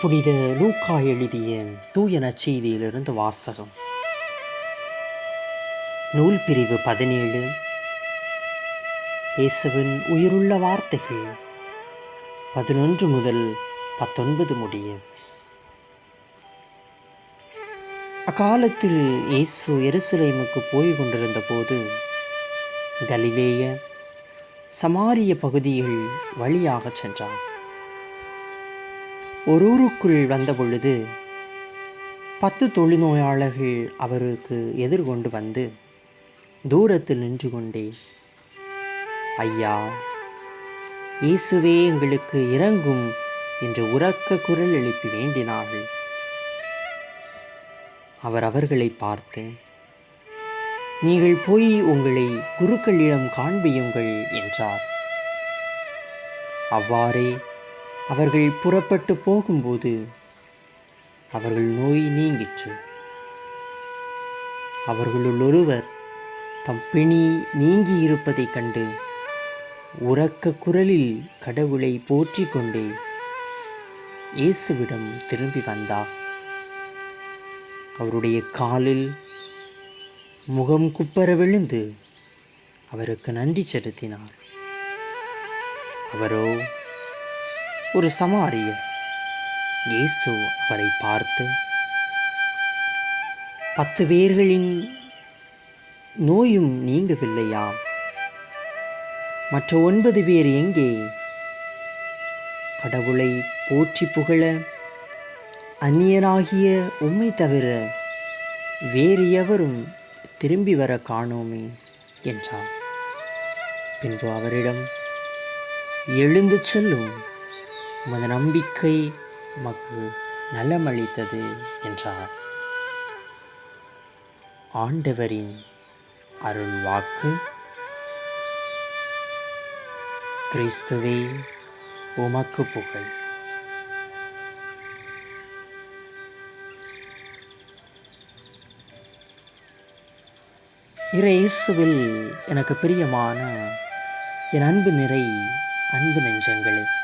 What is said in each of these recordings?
புனித லூக்கா எழுதிய தூய செய்தியிலிருந்து வாசகம். நூல் பிரிவு பதினேழு. இயேசுவின் உயிருள்ள வார்த்தைகள் பதினொன்று முதல் பத்தொன்பது முடிய. அக்காலத்தில் இயேசு எருசலேமுக்கு போய் கொண்டிருந்த போது கலிலேய சமாரிய பகுதிகள் வழியாகச் சென்றார். ஒரு ஊருக்குள் வந்தபொழுது பத்து தொழுநோயாளர்கள் அவருக்கு எதிர்கொண்டு வந்து தூரத்தில் நின்று கொண்டே ஐயா இயேசுவே எங்களுக்கு இறங்கும் என்று உரக்க குரல் எழுப்பி வேண்டினார்கள். அவர் அவர்களை பார்த்து நீங்கள் போய் உங்களை குருக்களிடம் காண்பியுங்கள் என்றார். அவ்வாறே அவர்கள் புறப்பட்டு போகும்போது அவர்கள் நோய் நீங்கிற்று. அவர்களுள் ஒருவர் தம் பிணி நீங்கி இருப்பதைக் கண்டு உறக்க குரலில் கடவுளை போற்றி கொண்டே இயேசுவிடம் திரும்பி வந்தார் அவருடைய காலில் முகம் குப்பர விழுந்து அவருக்கு நன்றி செலுத்தினார். அவரோ ஒரு சமாரியர். இயேசு அவரை பார்த்து பத்து பேர்களின் நோயும் நீங்கவில்லையா மற்ற ஒன்பது பேர் எங்கே? கடவுளை போற்றி புகழ அந்நியராகிய உம்மை தவிர வேறு எவரும் திரும்பி வர காணோமே என்றார் பின்பு அவரிடம் எழுந்து செல்லும். உமது நம்பிக்கை உமக்கு நலமளித்தது என்றார். ஆண்டவரின் அருள் வாக்கு கிறிஸ்துவே உமக்கு புகழ். இயேசுவில் எனக்கு பிரியமான என் அன்பு நிறை அன்பு நெஞ்சங்களே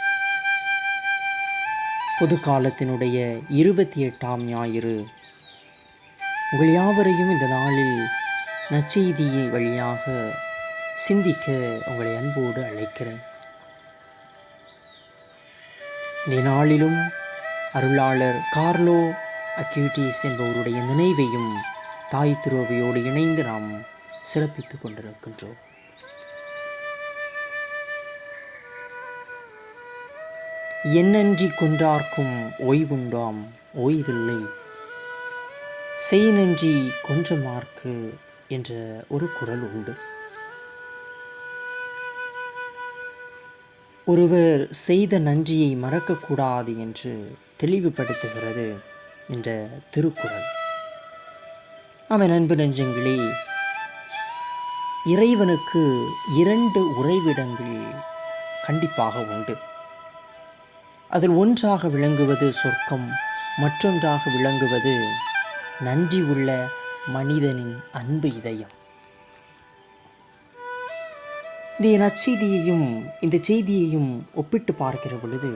பொது காலத்தினுடைய இருபத்தி எட்டாம் ஞாயிறு. உங்கள் யாவரையும் இந்த நாளில் நற்செய்தி வழியாக சிந்திக்க உங்களை அன்போடு அழைக்கிறேன். இந்த நாளிலும் அருளாளர் கார்லோ அக்யூட்டிஸ் என்பவருடைய நினைவையும் தாய் திருவையோடு இணைந்து நாம் சிறப்பித்துக் கொண்டிருக்கின்றோம். என்னன்றி கொன்றார்க்கும் ஓய்வுண்டாம் ஓய்வில்லை. செய் நன்றி கொன்றமார்க்கு என்ற ஒரு குரல் உண்டு. ஒருவர் செய்த நன்றியை மறக்கக்கூடாது என்று தெளிவுபடுத்துகிறது என்ற திருக்குறள். அவன் அன்பு நெஞ்சங்களே இறைவனுக்கு இரண்டு உறைவிடங்கள் கண்டிப்பாக உண்டு. அதில் ஒன்றாக விளங்குவது சொர்க்கம் மற்றொன்றாக விளங்குவது நன்றி உள்ள மனிதனின் அன்பு இதயம். இந்த நற்செய்தியையும் இந்த செய்தியையும் ஒப்பிட்டு பார்க்கிற பொழுது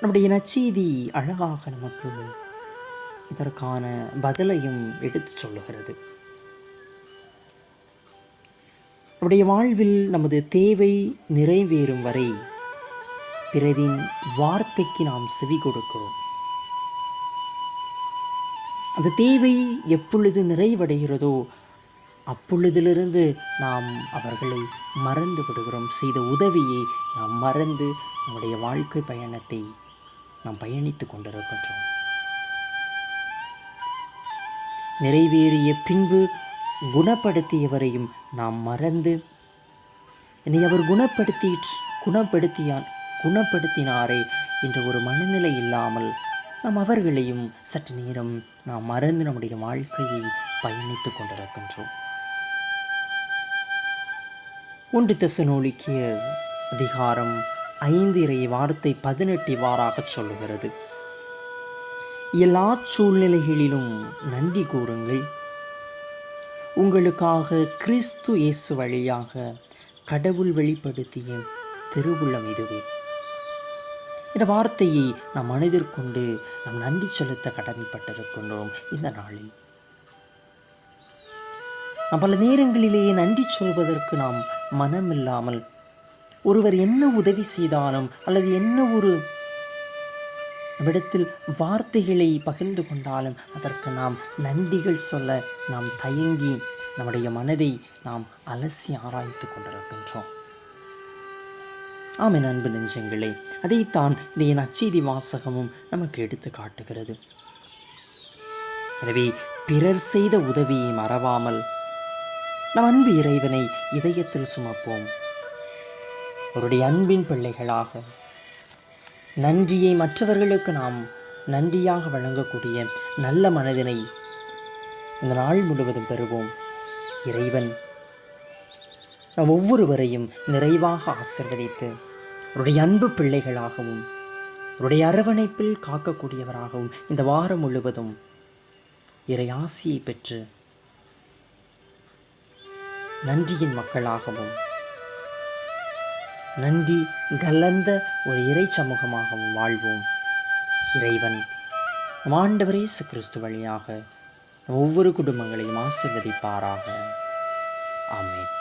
நம்முடைய நற்செய்தி அழகாக நமக்கு இதற்கான பதிலையும் எடுத்துச் சொல்லுகிறது. நம்முடைய வாழ்வில் நமது தேவை நிறைவேறும் வரை பிறரின் வார்த்தைக்கு நாம் செவி கொடுக்கிறோம். அந்த தேவை எப்பொழுது நிறைவடைகிறதோ அப்பொழுதிலிருந்து நாம் அவர்களை மறந்து விடுகிறோம். செய்த உதவியை நாம் மறந்து நம்முடைய வாழ்க்கை பயணத்தை நாம் பயணித்து கொண்டிருக்கின்றோம். நிறைவேறிய பின்பு குணப்படுத்தியவரையும் நாம் மறந்து என்னை அவர் குணப்படுத்தி குணப்படுத்தியான். குணப்படுத்தினாரே என்ற ஒரு மனநிலை இல்லாமல் நாம் அவர்களையும் சற்று நேரம் நாம் மறந்து நம்முடைய வாழ்க்கையை பயணித்து கொண்டிருக்கின்றோம். ஒன்று தெசனோலிக்கிய அதிகாரம் ஐந்து இறை வார்த்தை பதினெட்டு வாராக சொல்லுகிறது. எல்லா சூழ்நிலைகளிலும் நன்றி கூறுங்கள். உங்களுக்காக கிறிஸ்து இயேசு வழியாக கடவுள் வெளிப்படுத்திய திருவுள்ளம் இதுவே. இந்த வார்த்தையை நாம் மனதிற்கொண்டு நாம் நன்றி செலுத்த கடமைப்பட்டிருக்கின்றோம் இந்த நாளில். நாம் பல நேரங்களிலேயே நன்றி சொல்வதற்கு நாம் மனமில்லாமல் ஒருவர் என்ன உதவி செய்தாலும் அல்லது என்ன ஒரு நம்மிடத்தில் வார்த்தைகளை பகிர்ந்து கொண்டாலும் அதற்கு நாம் நன்றிகள் சொல்ல நாம் தயங்கி நம்முடைய மனதை நாம் அலசி ஆராய்ந்து கொண்டிருக்கின்றோம். ஆமை அன்பு நெஞ்சங்களே அதைத்தான் இன்றைய நச்செய்தி வாசகமும் நமக்கு எடுத்து காட்டுகிறது. எனவே பிறர் செய்த உதவியை மறவாமல் நம் அன்பு இறைவனை இதயத்தில் சுமப்போம். அவருடைய அன்பின் பிள்ளைகளாக நன்றியை மற்றவர்களுக்கு நாம் நன்றியாக வழங்கக்கூடிய நல்ல மனதினை இந்த நாள் முழுவதும் பெறுவோம். இறைவன் நம் ஒவ்வொருவரையும் நிறைவாக ஆசிர்வதித்து அவருடைய அன்பு பிள்ளைகளாகவும் அவருடைய அரவணைப்பில் காக்கக்கூடியவராகவும் இந்த வாரம் முழுவதும் இறை ஆசியை பெற்று நன்றியின் மக்களாகவும் நன்றி கலந்த ஒரு இறை சமூகமாகவும் வாழ்வோம். இறைவன் நம் ஆண்டவரே இயேசு கிறிஸ்து வழியாக நம் ஒவ்வொரு குடும்பங்களையும் ஆசிர்வதிப்பாராக. ஆமென்.